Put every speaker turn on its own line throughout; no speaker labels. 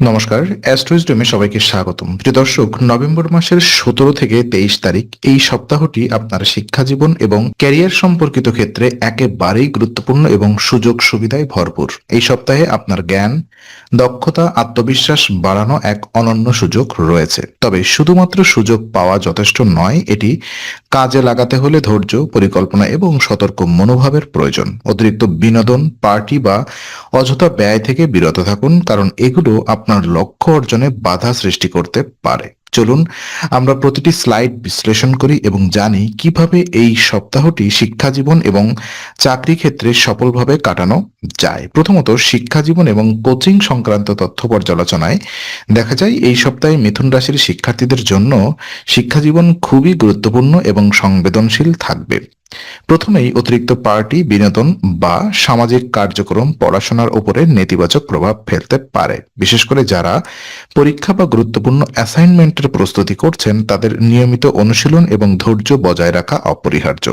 নমস্কার, অ্যাস্ট্রোইজডমে সবাইকে স্বাগতম। প্রিয় দর্শক, নভেম্বর মাসের সতেরো থেকে তেইশ তারিখ, এই সপ্তাহটি আপনার শিক্ষা জীবন এবং ক্যারিয়ার সম্পর্কিত ক্ষেত্রে একেবারেই গুরুত্বপূর্ণ এবং সুযোগ সুবিধায় ভরপুর। এই সপ্তাহে আপনার জ্ঞান, দক্ষতা, আত্মবিশ্বাস বাড়ানো এক অনন্য সুযোগ রয়েছে। তবে শুধুমাত্র সুযোগ পাওয়া যথেষ্ট নয়, এটি কাজে লাগাতে হলে ধৈর্য, পরিকল্পনা এবং সতর্ক মনোভাবের প্রয়োজন। অতিরিক্ত বিনোদন, পার্টি বা অযথা ব্যয় থেকে বিরত থাকুন, কারণ এগুলো আপনার লক্ষ্য অর্জনে বাধা সৃষ্টি করতে পারে। চলুন, আমরা প্রতিটি স্লাইড বিশ্লেষণ করি এবং জানি কীভাবে এই সপ্তাহটি শিক্ষা জীবন এবং চাকরি ক্ষেত্রে সফলভাবে কাটানো যায়। প্রথমত শিক্ষা জীবন এবং কোচিং সংক্রান্ত তথ্য পর্যালোচনায় দেখা যায়, এই সপ্তাহে মিথুন রাশির শিক্ষার্থীদের জন্য শিক্ষা জীবন খুবই গুরুত্বপূর্ণ এবং সংবেদনশীল থাকবে। প্রথমেই অতিরিক্ত পার্টি, বিনোদন বা সামাজিক কার্যক্রম পড়াশোনার উপরে নেতিবাচক প্রভাব ফেলতে পারে। বিশেষ করে যারা পরীক্ষা বা গুরুত্বপূর্ণ অ্যাসাইনমেন্টের প্রস্তুতি করছেন, তাদের নিয়মিত অনুশীলন এবং ধৈর্য বজায় রাখা অপরিহার্য।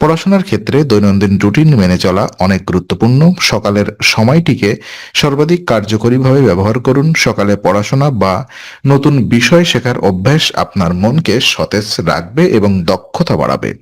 পড়াশোনার ক্ষেত্রে দৈনন্দিন রুটিন মেনে চলা অনেক গুরুত্বপূর্ণ। সকালের সময়টিকে সর্বাধিক কার্যকরীভাবে ব্যবহার করুন। সকালে পড়াশোনা বা নতুন বিষয় শেখার অভ্যাস আপনার মনকে সতেজ রাখবে এবং দক্ষতা বাড়াবে।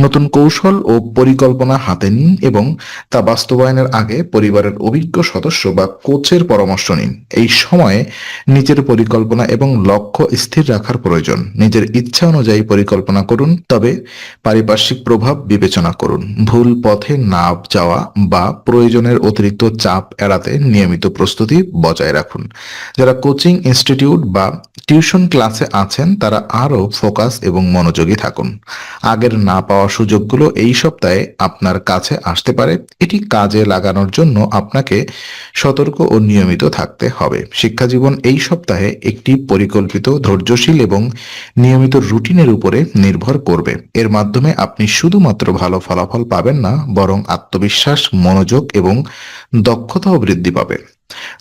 নতুন কৌশল ও পরিকল্পনা হাতে নিন এবং তা বাস্তবায়নের আগে পরিবারের অভিজ্ঞ সদস্য বা কোচের পরামর্শ নিন। এই সময়ে নিজের পরিকল্পনা এবং লক্ষ্য স্থির রাখার প্রয়োজন। নিজের ইচ্ছা অনুযায়ী পরিকল্পনা করুন, তবে পারিপার্শ্বিক প্রভাব বিবেচনা করুন। ভুল পথে না যাওয়া বা প্রয়োজনের অতিরিক্ত চাপ এড়াতে নিয়মিত প্রস্তুতি বজায় রাখুন। যারা কোচিং ইনস্টিটিউট বা টিউশন ক্লাসে আছেন, তারা আরও ফোকাস এবং মনোযোগী থাকুন। আগের না পাওয়া সুযোগগুলো এই সপ্তাহে আপনার কাছে আসতে পারে। এটি কাজে লাগানোর জন্য আপনাকে সতর্ক ও নিয়মিত থাকতে হবে। শিক্ষা জীবন এই সপ্তাহে একটি পরিকল্পিত, ধৈর্যশীল এবং নিয়মিত রুটিনের উপরে নির্ভর করবে। এর মাধ্যমে আপনি শুধুমাত্র ভালো ফলাফল পাবেন না, বরং আত্মবিশ্বাস, মনোযোগ এবং দক্ষতাও বৃদ্ধি পাবে।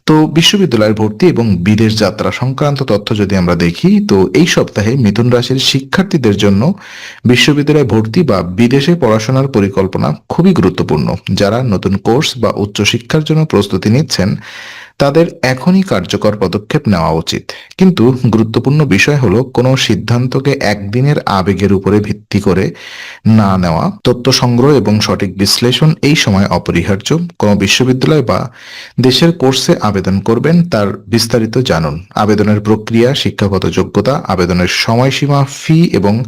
তো বিশ্ববিদ্যালয়ের ভর্তি এবং বিদেশ যাত্রা সংক্রান্ত তথ্য যদি আমরা দেখি, তো এই সপ্তাহে মিথুন রাশির শিক্ষার্থীদের জন্য বিশ্ববিদ্যালয়ে ভর্তি বা বিদেশে পড়াশোনার পরিকল্পনা খুবই গুরুত্বপূর্ণ। যারা নতুন কোর্স বা উচ্চ শিক্ষার জন্য প্রস্তুতি নিচ্ছেন তাদের এখনই কার্যকর পদক্ষেপ নেওয়া উচিত। কিন্তু গুরুত্বপূর্ণ বিষয় হলো কোনো সিদ্ধান্তকে একদিনের আবেগের উপরে ভিত্তি করে না নেওয়া। তথ্য সংগ্রহ এবং সঠিক বিশ্লেষণ এই সময় অপরিহার্য। কোনো বিশ্ববিদ্যালয় বা দেশের কোর্সে আবেদন করবেন, তার বিস্তারিত জানুন। আবেদনের প্রক্রিয়া, শিক্ষাগত যোগ্যতা, আবেদনের সময়সীমা, ফি এবং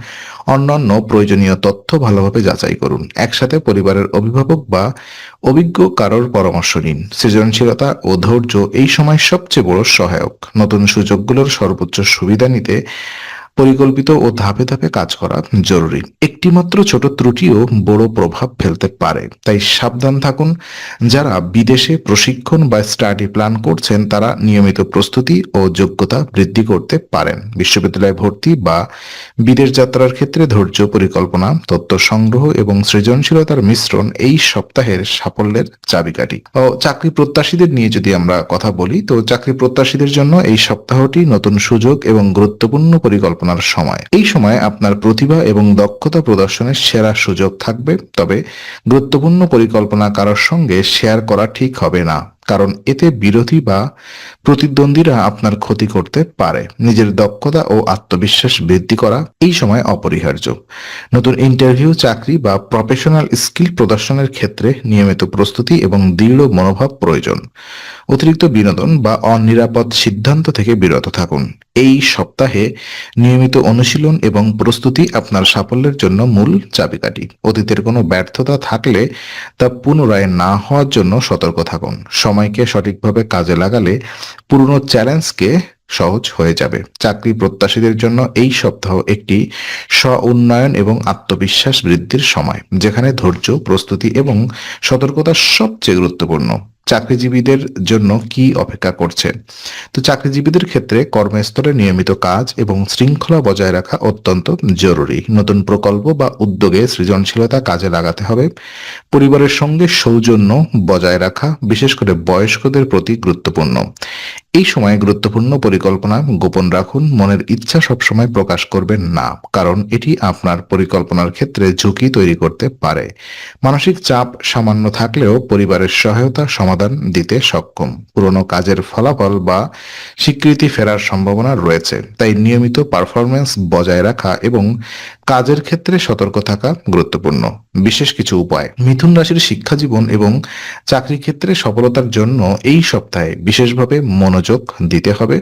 অন্যান্য প্রয়োজনীয় তথ্য ভালোভাবে যাচাই করুন। একসাথে পরিবারের অভিভাবক বা অভিজ্ঞ কারোর পরামর্শ নিন। সৃজনশীলতা ও ধৈর্য এই সময় সবচেয়ে বড় সহায়ক। নতুন সুযোগগুলোর সর্বোচ্চ সুবিধা নিতে পরিকল্পিত ও ধাপে ধাপে কাজ করা জরুরি। একটিমাত্র ছোট ত্রুটিও বড় প্রভাব ফেলতে পারে। তাই সাবধান থাকুন। যারা বিদেশে প্রশিক্ষণ বা স্টাডি প্ল্যান করছেন, তারা নিয়মিত প্রস্তুতি ও যোগ্যতা বৃদ্ধি করতে পারেন। বিশ্ববিদ্যালয়ে ভর্তি বা বিদেশ যাত্রার ক্ষেত্রে ধৈর্য, পরিকল্পনা, তথ্য সংগ্রহ এবং সৃজনশীলতার মিশ্রণ এই সপ্তাহের সাফল্যের চাবিকাঠি। ও চাকরি প্রত্যাশীদের নিয়ে যদি আমরা কথা বলি, তো চাকরি প্রত্যাশীদের জন্য এই সপ্তাহটি নতুন সুযোগ এবং গুরুত্বপূর্ণ পরিকল্পনার সময়। এই সময় আপনার প্রতিভা এবং দক্ষতা প্রদর্শনের সেরা সুযোগ থাকবে তবে গুরুত্বপূর্ণ পরিকল্পনা কারোর সঙ্গে শেয়ার করা ঠিক হবে না। কারণ এতে বিরোধী বা প্রতিদ্বন্দ্বীরা আপনার ক্ষতি করতে পারে। নিজের দক্ষতা ও আত্মবিশ্বাস বৃদ্ধি করা এই সময় অপরিহার্য। নতুন ইন্টারভিউ, চাকরি বা প্রফেশনাল স্কিল প্রদর্শনের ক্ষেত্রে নিয়মিত প্রস্তুতি এবং দৃঢ় মনোভাব প্রয়োজন। অতিরিক্ত বিনোদন বা অনিরাপদ সিদ্ধান্ত থেকে বিরত থাকুন। এই সপ্তাহে নিয়মিত অনুশীলন এবং প্রস্তুতি আপনার সাফল্যের জন্য মূল চাবিকাঠি। অতীতের কোনো ব্যর্থতা থাকলে তা পুনরায় না হওয়ার জন্য সতর্ক থাকুন। সময়কে সঠিকভাবে কাজে লাগালে পুরনো চ্যালেঞ্জকে সহজ হয়ে যাবে। চাকরি প্রত্যাশীদের জন্য এই সপ্তাহ একটি স্ব উন্নয়ন এবং আত্মবিশ্বাস বৃদ্ধির সময়, যেখানে ধৈর্য, প্রস্তুতি এবং সতর্কতা সবচেয়ে গুরুত্বপূর্ণ। চাকরিজীবীদের জন্য কি অপেক্ষা করছে? তো চাকরিজীবীদের ক্ষেত্রে কর্মস্থলে নিয়মিত কাজ এবং শৃঙ্খলা বজায় রাখা অত্যন্ত জরুরি। নতুন প্রকল্প বা উদ্যোগে সৃজনশীলতা কাজে লাগাতে হবে। পরিবারের সঙ্গে সৌজন্য বজায় রাখা, বিশেষ করে বয়স্কদের প্রতি গুরুত্বপূর্ণ। এই সময়ে গুরুত্বপূর্ণ পরিকল্পনা গোপন রাখুন, মনের ইচ্ছা সবসময় প্রকাশ করবেন না, কারণ এটি আপনার পরিকল্পনার ক্ষেত্রে ঝুঁকি তৈরি করতে পারে। মানসিক চাপ সামান্য থাকলেও পরিবারের সহায়তা সমাধান দিতে সক্ষম। পুরনো কাজের ফলাফল বা স্বীকৃতি ফেরার সম্ভাবনা রয়েছে, তাই নিয়মিত পারফরমেন্স বজায় রাখা এবং কাজের ক্ষেত্রে সতর্ক থাকা গুরুত্বপূর্ণ। বিশেষ কিছু উপায়। মিথুন রাশির শিক্ষা জীবন এবং চাকরি ক্ষেত্রে সফলতার জন্য এই সপ্তাহে বিশেষভাবে মনোযোগ দিতে হবে।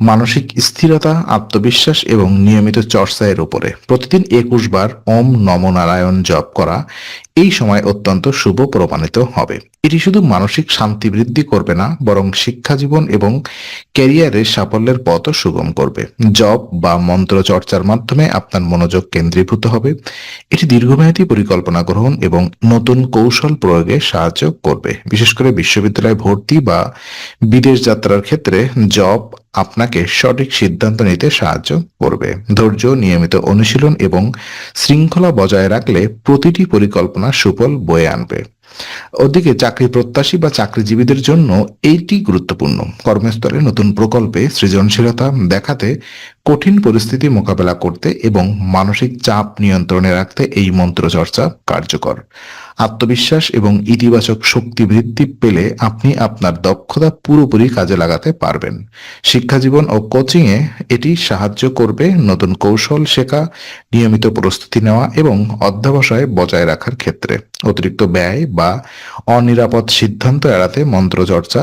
মানসিক স্থিরতা, আত্মবিশ্বাস এবং নিয়মিত চর্চা এর উপরে। প্রতিদিন একুশ বার ওম নম নারায়ণ জপ করা এই সময় অত্যন্ত শুভ প্রমাণিত হবে। এটি শুধু মানসিক শান্তি বৃদ্ধি করবে না, বরং শিক্ষা জীবন এবং ক্যারিয়ারে সাফল্যের পথও সুগম করবে। জব বা মন্ত্র চর্চার মাধ্যমে আপনার মনোযোগ কেন্দ্রীভূত হবে। এটি দীর্ঘমেয়াদী পরিকল্পনা গ্রহণ এবং নতুন কৌশল প্রয়োগে সাহায্য করবে। বিশেষ করে বিশ্ববিদ্যালয়ে ভর্তি বা বিদেশ যাত্রার ক্ষেত্রে জব আপনাকে সঠিক সিদ্ধান্ত নিতে সাহায্য করবে। ধৈর্য, নিয়মিত অনুশীলন এবং শৃঙ্খলা বজায় রাখলে প্রতিটি পরিকল্পনা সুফল বয়ে আনবে। ওদিকে চাকরি প্রত্যাশী বা চাকরিজীবীদের জন্য এইটি গুরুত্বপূর্ণ। কর্মস্থলে নতুন প্রকল্পে সৃজনশীলতা দেখাতে কঠিন পরিস্থিতি মোকাবেলা করতে এবং মানসিক চাপ নিয়ন্ত্রণে রাখতে এই মন্ত্র চর্চা কার্যকর। আত্মবিশ্বাস এবং ইতিবাচক শক্তি বৃদ্ধি পেলে আপনি আপনার দক্ষতা পুরোপুরি কাজে লাগাতে পারবেন। শিক্ষাজীবন ও কোচিংয়ে এটি সাহায্য করবে নতুন কৌশল শেখা, নিয়মিত প্রস্তুতি নেওয়া এবং অধ্যাবসায় বজায় রাখার ক্ষেত্রে। অতিরিক্ত ব্যয় বা অনিরাপদ সিদ্ধান্ত এড়াতে মন্ত্রচর্চা